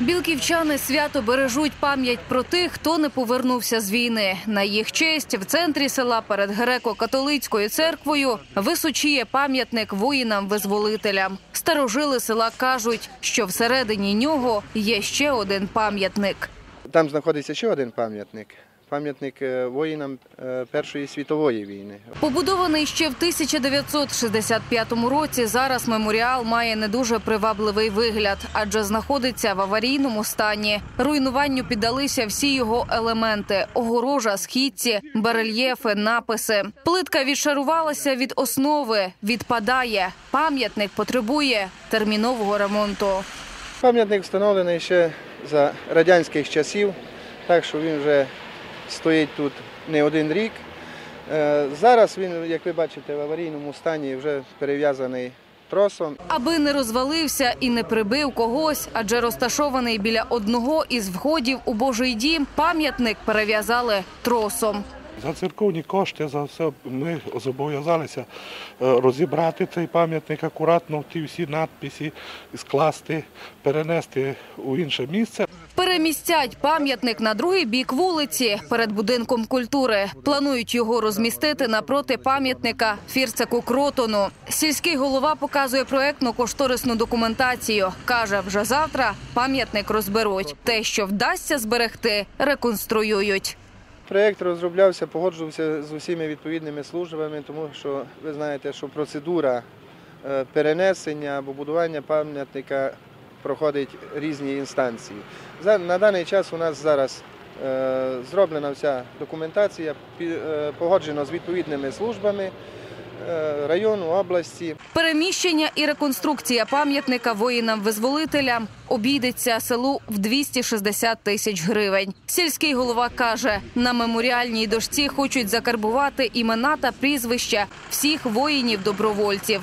Білківчани свято бережуть пам'ять про тих, хто не повернувся з війни. На їх честь в центрі села перед греко-католицькою церквою височіє пам'ятник воїнам-визволителям. Старожили села кажуть, що всередині нього є ще один пам'ятник. Там знаходиться ще один пам'ятник. Пам'ятник е, воїнам е, Першої світової війни. Побудований ще в 1965 році. Зараз меморіал має не дуже привабливий вигляд, адже знаходиться в аварійному стані. Руйнуванню піддалися всі його елементи: огорожа, східці, барельєфи, написи. Плитка відшарувалася від основи, відпадає. Пам'ятник потребує термінового ремонту. Пам'ятник встановлений ще за радянських часів, так що він вже стоїть тут не один рік. Е, Зараз він, як ви бачите, в аварійному стані вже перев'язаний тросом. Аби не розвалився і не прибив когось, адже розташований біля одного із входів у Божий дім, пам'ятник перев'язали тросом. За церковні кошти, за все ми зобов'язалися е, розібрати цей пам'ятник акуратно, ті всі надписи скласти, перенести у інше місце. Перемістять пам'ятник на другий бік вулиці перед будинком культури. Планують його розмістити напроти пам'ятника Фірцеку Кротону. Сільський голова показує проектно-кошторисну документацію. каже, вже завтра пам'ятник розберуть. Те, що вдасться зберегти, реконструюють. Проєкт розроблявся, погоджувався з усіма відповідними службами, тому що ви знаєте, що процедура е, перенесення або будування пам'ятника проходить різні інстанції. На даний час у нас зараз е, зроблена вся документація, е, погоджено з відповідними службами е, району, області. Переміщення і реконструкція пам'ятника воїнам-визволителям обійдеться селу в 260 тисяч гривень. Сільський голова каже, на меморіальній дошці хочуть закарбувати імена та прізвища всіх воїнів-добровольців.